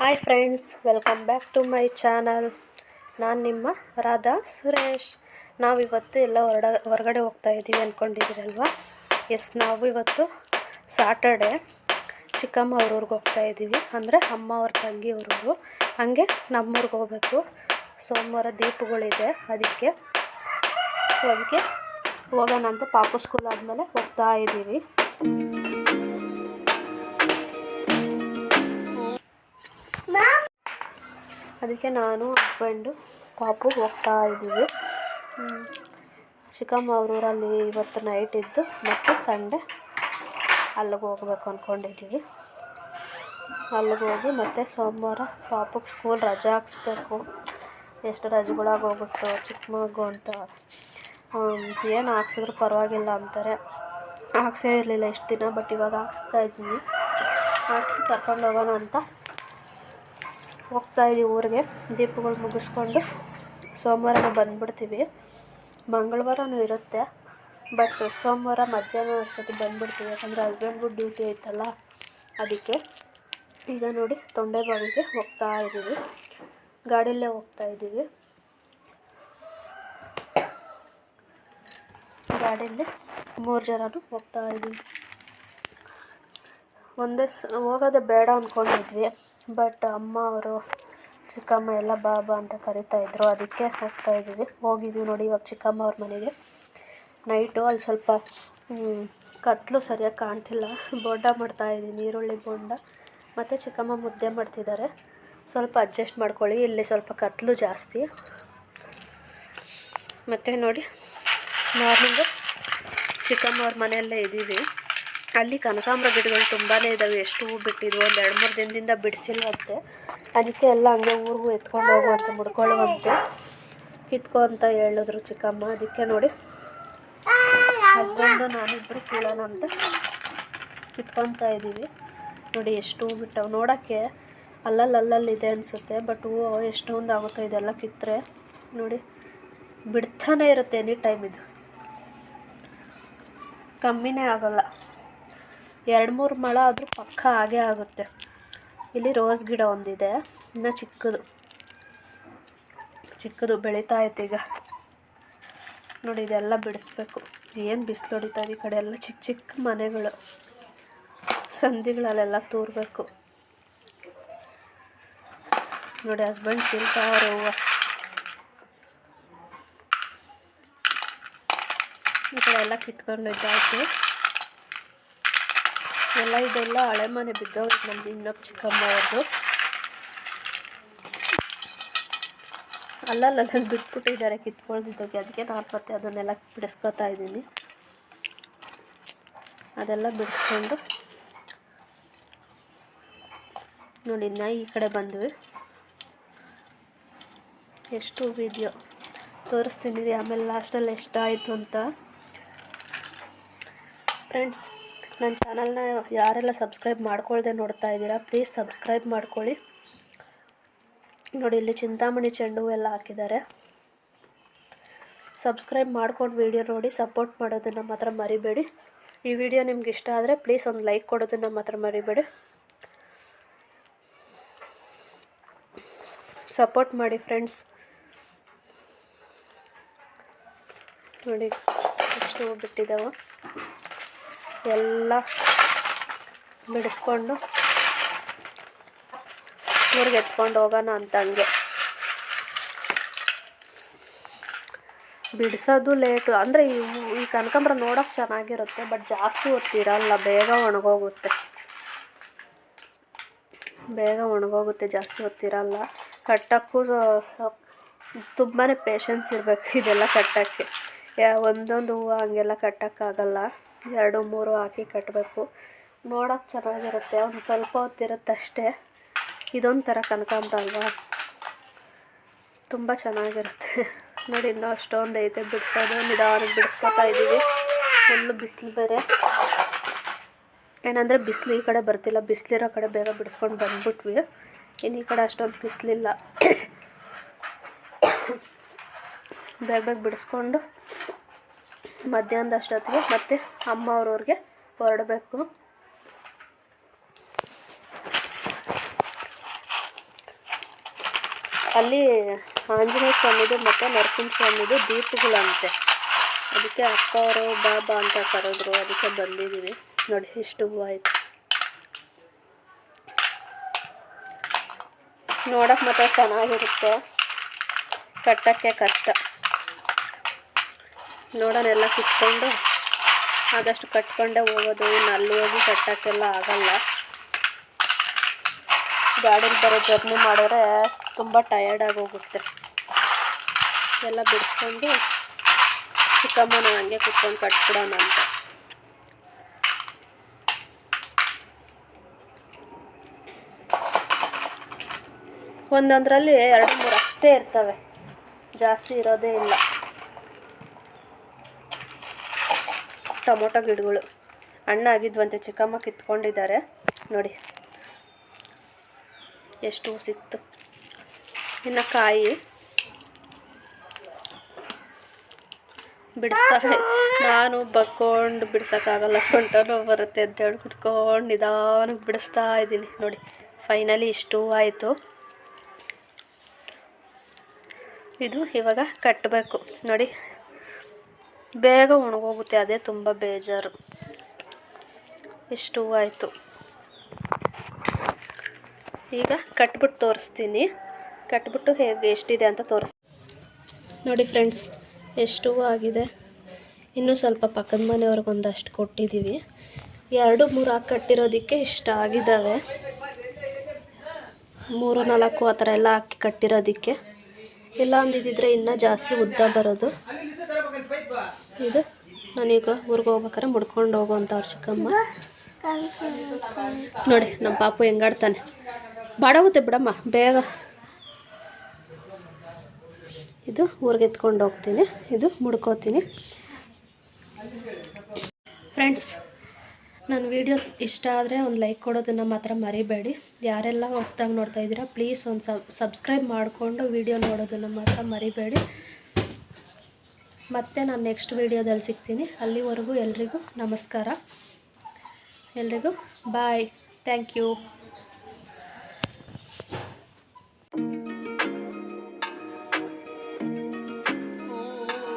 Hi friends welcome back to my channel ನಾನು ನಿಮ್ಮ ರಾಧಾ ಸುರೇಶ್. ನಾವಿವತ್ತು ಎಲ್ಲ ಹೊರಡ, ಹೊರಗಡೆ ಹೋಗ್ತಾ ಇದ್ದೀವಿ ಅಂದ್ಕೊಂಡಿದ್ದೀರಲ್ವ ಎಸ್ ನಾವು ಇವತ್ತು ಸಾಟರ್ಡೆ ಚಿಕ್ಕಮ್ಮ ಅವ್ರವ್ರಿಗೆ ಹೋಗ್ತಾ ಇದ್ದೀವಿ. ಅಂದರೆ ಅಮ್ಮ ಅವ್ರ ತಂಗಿ ಅವ್ರವರು ಹಾಗೆ ನಮ್ಮೂರಿಗೆ ಹೋಗ್ಬೇಕು. ಸೋಮವಾರ ದೀಪಗಳಿದೆ ಅದಕ್ಕೆ. ಸೊ ಅದಕ್ಕೆ ಹೋಗೋಣ ಅಂತ ಪಾಪು ಸ್ಕೂಲ್ ಆದಮೇಲೆ ಹೋಗ್ತಾ ಇದ್ದೀವಿ. ಅದಕ್ಕೆ ನಾನು ಹಸ್ಬೆಂಡು ಪಾಪು ಹೋಗ್ತಾ ಇದ್ದೀವಿ. ಚಿಕ್ಕಮ್ಮ ಅವ್ರ ಊರಲ್ಲಿ ಇವತ್ತು ನೈಟ್ ಇದ್ದು ಮತ್ತು ಸಂಡೇ ಅಲ್ಲಿಗೆ ಹೋಗ್ಬೇಕು ಅಂದ್ಕೊಂಡಿದ್ದೀವಿ ಅಲ್ಲಿಗೆ ಹೋಗಿ ಮತ್ತು ಸೋಮವಾರ ಪಾಪಕ್ಕೆ ಸ್ಕೂಲ್ ರಜೆ ಹಾಕ್ಸ್ಬೇಕು. ಎಷ್ಟು ರಜೆಗಳಾಗಿ ಹೋಗುತ್ತೋ ಚಿಕ್ಕ ಮಗು ಅಂತ ಏನು ಹಾಕ್ಸಿದ್ರು ಪರವಾಗಿಲ್ಲ ಅಂತಾರೆ. ಹಾಕ್ಸೇ ಇರಲಿಲ್ಲ ಇಷ್ಟು ದಿನ ಬಟ್ ಇವಾಗ ಹಾಕ್ಸ್ತಾ ಇದ್ದೀನಿ ಹಾಕ್ಸಿ ಕರ್ಕೊಂಡು ಹೋಗೋಣ ಅಂತ ಹೋಗ್ತಾ ಇದ್ದೀವಿ ಊರಿಗೆ. ದೀಪಗಳು ಮುಗಿಸ್ಕೊಂಡು ಸೋಮವಾರನೇ ಬಂದುಬಿಡ್ತೀವಿ. ಮಂಗಳವಾರನೂ ಇರುತ್ತೆ. ಬಟ್ ಸೋಮವಾರ ಮಧ್ಯಾಹ್ನ ಅಷ್ಟೊತ್ತಿಗೆ ಬಂದುಬಿಡ್ತೀವಿ. ಯಾಕಂದರೆ ಹಸ್ಬೆಂಡ್ಗೂ ಡ್ಯೂಟಿ ಐತಲ್ಲ, ಅದಕ್ಕೆ ಈಗ ನೋಡಿ ತೊಂಡೆಬಾವಿಗೆ ಹೋಗ್ತಾ ಇದ್ದೀವಿ. ಗಾಡಿಯಲ್ಲೇ ಹೋಗ್ತಾ ಇದ್ದೀವಿ. ಗಾಡಿಯಲ್ಲಿ ಮೂರು ಜನನು ಹೋಗ್ತಾ ಇದ್ದೀವಿ. ಒಂದೇ ಸ, ಹೋಗೋದೇ ಬೇಡ ಅಂದ್ಕೊಂಡಿದ್ವಿ ಬಟ್ ಅಮ್ಮ ಅವರು, ಚಿಕ್ಕಮ್ಮ ಎಲ್ಲ ಬಾ ಬಾ ಅಂತ ಕರಿತಾ ಇದ್ರು. ಅದಕ್ಕೆ ಹೋಗ್ತಾ ಇದ್ದೀವಿ. ಹೋಗಿದ್ವಿ ನೋಡಿ ಇವಾಗ ಚಿಕ್ಕಮ್ಮ ಅವ್ರ ಮನೆಗೆ. ನೈಟು ಅಲ್ಲಿ ಸ್ವಲ್ಪ ಕತ್ತಲು ಸರಿಯಾಗಿ ಕಾಣ್ತಿಲ್ಲ. ಬೋಂಡ ಮಾಡ್ತಾ ಇದ್ದೀನಿ, ಈರುಳ್ಳಿ ಬೋಂಡ. ಮತ್ತು ಚಿಕ್ಕಮ್ಮ ಮುದ್ದೆ ಮಾಡ್ತಿದ್ದಾರೆ. ಸ್ವಲ್ಪ ಅಡ್ಜಸ್ಟ್ ಮಾಡ್ಕೊಳ್ಳಿ. ಇಲ್ಲಿ ಸ್ವಲ್ಪ ಕತ್ಲು ಜಾಸ್ತಿ. ಮತ್ತು ನೋಡಿ ಮಾರ್ನಿಂಗು ಚಿಕ್ಕಮ್ಮ ಅವ್ರ ಮನೆಯಲ್ಲೇ ಇದ್ದೀವಿ. ಅಲ್ಲಿ ಕನಕಾಂಬರ ಗಿಡಗಳು ತುಂಬಾ ಇದ್ದಾವೆ ಎಷ್ಟು ಹೂ ಬಿಟ್ಟಿದ್ವು ಒಂದು ಎರಡು ಮೂರು ದಿನದಿಂದ ಬಿಡಿಸಿಲ್ವಂತೆ. ಅದಕ್ಕೆ ಎಲ್ಲ ಹಂಗೆ ಊರಿಗೂ ಎತ್ಕೊಂಡು ಹೋಗುವಂತೆ, ಮುಡ್ಕೊಳ್ಳುವಂತೆ. ಕಿತ್ಕೊ ಅಂತ ಹೇಳಿದ್ರು ಚಿಕ್ಕಮ್ಮ. ಅದಕ್ಕೆ ನೋಡಿ ಹಸ್ಬೆಂಡು, ನಾನಿಬ್ರು ಕೀಳೋಣ ಅಂತ ಕಿತ್ಕೊತಾ ಇದ್ದೀವಿ. ನೋಡಿ ಎಷ್ಟು ಹೂ ಬಿಟ್ಟವು. ನೋಡೋಕ್ಕೆ ಅಲ್ಲಲ್ಲಿ ಇದೆ ಅನಿಸುತ್ತೆ, ಬಟ್ ಹೂವು ಎಷ್ಟೊಂದು ಆಗುತ್ತೋ ಇದೆಲ್ಲ ಕಿತ್ತರೆ. ನೋಡಿ, ಬಿಡ್ತಾನೆ ಇರುತ್ತೆ ಎನಿ ಟೈಮ್ ಇದು. ಕಮ್ಮಿನೇ ಆಗಲ್ಲ. ಎರಡು ಮೂರು ಮಳ ಆದರೂ ಪಕ್ಕ ಆಗೇ ಆಗುತ್ತೆ. ಇಲ್ಲಿ ರೋಸ್ ಗಿಡ ಒಂದಿದೆ. ಇನ್ನು ಚಿಕ್ಕದು. ಚಿಕ್ಕದು ಬೆಳೀತಾ ಐತೆ ಈಗ. ನೋಡಿ, ಇದೆಲ್ಲ ಬಿಡಿಸ್ಬೇಕು. ಏನು ಬಿಸಿಲು ಹೊಡಿತಾ ಇದೆ ಈ ಕಡೆ ಎಲ್ಲ. ಚಿಕ್ಕ ಚಿಕ್ಕ ಮನೆಗಳು. ಸಂಧಿಗಳಲ್ಲೆಲ್ಲ ತೂರಬೇಕು. ನೋಡಿ, ಹಸ್ಬೆಂಡ್ ತಿಂತಾವ್ರೆ ಹೂವು. ಈ ಕಡೆ ಎಲ್ಲ ಕಿತ್ಕೊಂಡಿದ್ದಾಯ್ತು. ಎಲ್ಲ ಇದೆಲ್ಲ ಹಳೆ ಮನೆ ಬಿದ್ದೋಗಿ ನಮ್ದು ಇನ್ನೊಬ್ಬ ಚಿಕ್ಕಮ್ಮ ಅವ್ರದ್ದು ದುಡ್ಡು ಬಿಟ್ಬಿಟ್ಟಿದ್ದಾರೆ ಕಿತ್ಕೊಳ್ದಿದ್ದಕ್ಕೆ ಅದಕ್ಕೆ ನಾನು ಮತ್ತೆ ಅದನ್ನೆಲ್ಲ ಬಿಡಿಸ್ಕೊತಾ ಇದ್ದೀನಿ. ಅದೆಲ್ಲ ಬಿಡಿಸ್ಕೊಂಡು ನೋಡಿ ನಾ ಈ ಕಡೆ ಬಂದ್ವಿ. ಎಷ್ಟು ಹೂವಿದೆಯೋ ತೋರಿಸ್ತೀನಿ ಆಮೇಲೆ ಲಾಸ್ಟಲ್ಲಿ ಎಷ್ಟಾಯಿತು ಅಂತ. ಫ್ರೆಂಡ್ಸ್ ನನ್ನ ಚಾನಲ್ನ ಯಾರೆಲ್ಲ ಸಬ್ಸ್ಕ್ರೈಬ್ ಮಾಡ್ಕೊಳ್ದೆ ನೋಡ್ತಾ ಇದ್ದೀರಾ, ಪ್ಲೀಸ್ ಸಬ್ಸ್ಕ್ರೈಬ್ ಮಾಡ್ಕೊಳ್ಳಿ. ನೋಡಿ, ಇಲ್ಲಿ ಚಿಂತಾಮಣಿ ಚೆಂಡು ಎಲ್ಲ ಹಾಕಿದ್ದಾರೆ. ಸಬ್ಸ್ಕ್ರೈಬ್ ಮಾಡ್ಕೊಂಡು ವಿಡಿಯೋ ನೋಡಿ, ಸಪೋರ್ಟ್ ಮಾಡೋದನ್ನು ಮಾತ್ರ ಮರಿಬೇಡಿ. ಈ ವಿಡಿಯೋ ನಿಮ್ಗೆ ಇಷ್ಟ ಆದರೆ ಪ್ಲೀಸ್ ಒಂದು ಲೈಕ್ ಕೊಡೋದನ್ನು ಮಾತ್ರ ಮರಿಬೇಡಿ. ಸಪೋರ್ಟ್ ಮಾಡಿ ಫ್ರೆಂಡ್ಸ್. ನೋಡಿ ಎಷ್ಟು ಹೂ ಬಿಟ್ಟಿದ್ದಾವೆ. ಎಲ್ಲ ಬಿಡಿಸ್ಕೊಂಡು ಊರಿಗೆ ಎತ್ಕೊಂಡು ಹೋಗೋಣ ಅಂತ ಹಂಗೆ. ಬಿಡಿಸೋದು ಲೇಟು. ಅಂದರೆ ಈ ಹೂ- ಈ ಕನಕಾಂಬ್ರ ನೋಡೋಕೆ ಚೆನ್ನಾಗಿರುತ್ತೆ, ಬಟ್ ಜಾಸ್ತಿ ಹೊತ್ತಿರಲ್ಲ ಬೇಗ ಒಣಗೋಗುತ್ತೆ. ಬೇಗ ಒಣಗೋಗುತ್ತೆ, ಜಾಸ್ತಿ ಹೊತ್ತಿರಲ್ಲ ಕಟ್ಟೋಕ್ಕೂ ತುಂಬಾ ಪೇಷನ್ಸ್ ಇರಬೇಕು ಇದೆಲ್ಲ ಕಟ್ಟೋಕ್ಕೆ. ಯಾ, ಒಂದೊಂದು ಹೂವು ಹಂಗೆಲ್ಲ ಕಟ್ಟೋಕ್ಕಾಗಲ್ಲ. ಎರಡು, ಮೂರು ಹಾಕಿ ಕಟ್ಟಬೇಕು ನೋಡೋಕೆ ಚೆನ್ನಾಗಿರುತ್ತೆ. ಒಂದು ಸ್ವಲ್ಪ ಹೊತ್ತಿರುತ್ತೆ ಅಷ್ಟೇ. ಇದೊಂಥರ ಕನಕಾಂಬರ ಅಲ್ವಾ? ತುಂಬ ಚೆನ್ನಾಗಿರುತ್ತೆ. ನೋಡಿ, ಇನ್ನೂ ಅಷ್ಟೊಂದು ಐತೆ. ಬಿಡಿಸೋದು ನಿಧಾನಕ್ಕೆ ಬಿಡಿಸ್ಕೊತಾ ಇದ್ದೀವಿ ಫುಲ್ಲು ಬಿಸಿಲು ಬೇರೆ. ಏನಂದರೆ, ಬಿಸಿಲು ಈ ಕಡೆ ಬರ್ತಿಲ್ಲ. ಬಿಸಿಲಿರೋ ಕಡೆ ಬೇಗ ಬಿಡಿಸ್ಕೊಂಡು ಬಂದ್ಬಿಟ್ವಿ. ಇನ್ನು ಈ ಕಡೆ ಅಷ್ಟೊಂದು ಬಿಸಿಲಿಲ್ಲ. ಬೇಗ ಬೇಗ ಬಿಡಿಸ್ಕೊಂಡು ಮಧ್ಯಾಹ್ನದ ಅಷ್ಟೊತ್ತಿಗೆ ಮತ್ತೆ ಅಮ್ಮ ಅವ್ರವ್ರಿಗೆ ಹೊರಡಬೇಕು. ಅಲ್ಲಿ ಆಂಜನೇಯ ಸ್ವಾಮಿದು ಮತ್ತು ನರಸಿಂಹ ಸ್ವಾಮಿದು ದೀಪಗಳಂತೆ. ಅದಕ್ಕೆ ಅಪ್ಪ ಅವರು ಬಾಬಾ ಅಂತ ಕರೆದ್ರು, ಅದಕ್ಕೆ ಬಂದಿದ್ದೀವಿ ನೋಡಿ, ಇಷ್ಟು ಆಯಿತು. ನೋಡೋಕೆ ಮಾತ್ರ ಚೆನ್ನಾಗಿರುತ್ತೆ. ಕಟ್ಟೋಕ್ಕೆ ಕಷ್ಟ. ನೋಡೋಣ ಎಲ್ಲ ಕಿತ್ಕೊಂಡು ಆದಷ್ಟು ಕಟ್ಕೊಂಡೇ ಹೋಗೋದು. ಇನ್ನು ಅಲ್ಲಿ ಹೋಗಿ ಕಟ್ಟೋಕ್ಕೆಲ್ಲ ಆಗಲ್ಲ. ಗಾಡೀಲಿ ಬರೋ ಜರ್ನಿ ಮಾಡಿದ್ರೆ ತುಂಬ ಟಯರ್ಡಾಗಿ ಹೋಗುತ್ತೆ. ಎಲ್ಲ ಬಿಡಿಸ್ಕೊಂಡು ಚಿಕ್ಕಮ್ಮನ ಹಂಗೆ ಕುತ್ಕೊಂಡು ಕಟ್ಬಿಡೋಣ ಅಂತ. ಒಂದೊಂದರಲ್ಲಿ ಎರಡು ಮೂರು ಅಷ್ಟೇ ಇರ್ತವೆ. ಜಾಸ್ತಿ ಇರೋದೇ ಇಲ್ಲ. ಟೊಮೊಟೊ ಗಿಡಗಳು. ಹಣ್ಣಾಗಿದ್ವಂತೆ ಚಿಕ್ಕಮ್ಮ ಕಿತ್ಕೊಂಡಿದ್ದಾರೆ. ನೋಡಿ. ಎಷ್ಟು ಸಿಕ್ತು. ಇನ್ನು ಕಾಯಿ ಬಿಡಿಸ್ತಾಳೆ. ನಾನು ಬಕ್ಕೊಂಡು ಬಿಡ್ಸೋಕ್ಕಾಗಲ್ಲ. ಸೊಂಟ ನೋವು ಬರುತ್ತೆ ಅಂತೇಳಿ ಕುಟ್ಕೊಂಡು ನಿಧಾನಕ್ಕೆ ಬಿಡಿಸ್ತಾ ಇದ್ದೀನಿ. ನೋಡಿ ಫೈನಲಿ ಇಷ್ಟು ಆಯಿತು. ಇದು ಇವಾಗ ಕಟ್ಟಬೇಕು. ನೋಡಿ ಬೇಗ ಒಣಗೋಗುತ್ತೆ, ಅದೇ ತುಂಬ ಬೇಜಾರು. ಇಷ್ಟು ಆಯಿತು. ಈಗ ಕಟ್ಬಿಟ್ಟು ತೋರಿಸ್ತೀನಿ. ಕಟ್ಬಿಟ್ಟು ಹೇಗೆ ಎಷ್ಟಿದೆ ಅಂತ ತೋರಿಸ್ ನೋಡಿ ಫ್ರೆಂಡ್ಸ್, ಎಷ್ಟು ಆಗಿದೆ. ಇನ್ನೂ ಸ್ವಲ್ಪ ಪಕ್ಕದ ಮನೆಯವ್ರಿಗೆ ಒಂದಷ್ಟು ಕೊಟ್ಟಿದ್ದೀವಿ. ಎರಡು, ಮೂರು ಹಾಕಿ ಕಟ್ಟಿರೋದಕ್ಕೆ ಇಷ್ಟ ಆಗಿದ್ದಾವೆ. ಮೂರು, ನಾಲ್ಕು ಆ ಥರ ಎಲ್ಲ ಹಾಕಿ ಕಟ್ಟಿರೋದಕ್ಕೆ. ಇಲ್ಲ ಅಂದಿದ್ದಿದ್ರೆ ಇನ್ನೂ ಜಾಸ್ತಿ ಉದ್ದ ಬರೋದು. ಇದು ನಾನೀಗ ಊರಿಗೆ ಹೋಗ್ಬೇಕಾರೆ ಮುಡ್ಕೊಂಡು ಹೋಗುವಂಥವ್ರು ಚಿಕ್ಕಮ್ಮ. ನೋಡಿ ನಮ್ಮ ಪಾಪು ಹೆಂಗಾಡ್ತಾನೆ. ಬಾಡೋಗುತ್ತೆ ಬಿಡಮ್ಮ, ಬೇಗ. ಇದು ಊರಿಗೆ ಎತ್ಕೊಂಡು ಹೋಗ್ತೀನಿ, ಇದು ಮುಡ್ಕೋತೀನಿ. ಫ್ರೆಂಡ್ಸ್ ನನ್ನ ವಿಡಿಯೋ ಇಷ್ಟ ಆದರೆ ಒಂದು ಲೈಕ್ ಕೊಡೋದನ್ನು ಮಾತ್ರ ಮರಿಬೇಡಿ. ಯಾರೆಲ್ಲ ಹೊಸ್ದಾಗಿ ನೋಡ್ತಾ ಇದ್ದೀರಾ ಪ್ಲೀಸ್ ಒಂದು ಸಬ್ ಸಬ್ಸ್ಕ್ರೈಬ್ ಮಾಡಿಕೊಂಡು ವಿಡಿಯೋ ನೋಡೋದನ್ನು ಮಾತ್ರ ಮರಿಬೇಡಿ. ಮತ್ತೆ ನಾನು ನೆಕ್ಸ್ಟ್ ವಿಡಿಯೋದಲ್ಲಿ ಸಿಗ್ತೀನಿ. ಅಲ್ಲಿವರೆಗೂ ಎಲ್ರಿಗೂ ನಮಸ್ಕಾರ. ಎಲ್ರಿಗೂ ಬಾಯ್ ಥ್ಯಾಂಕ್ ಯು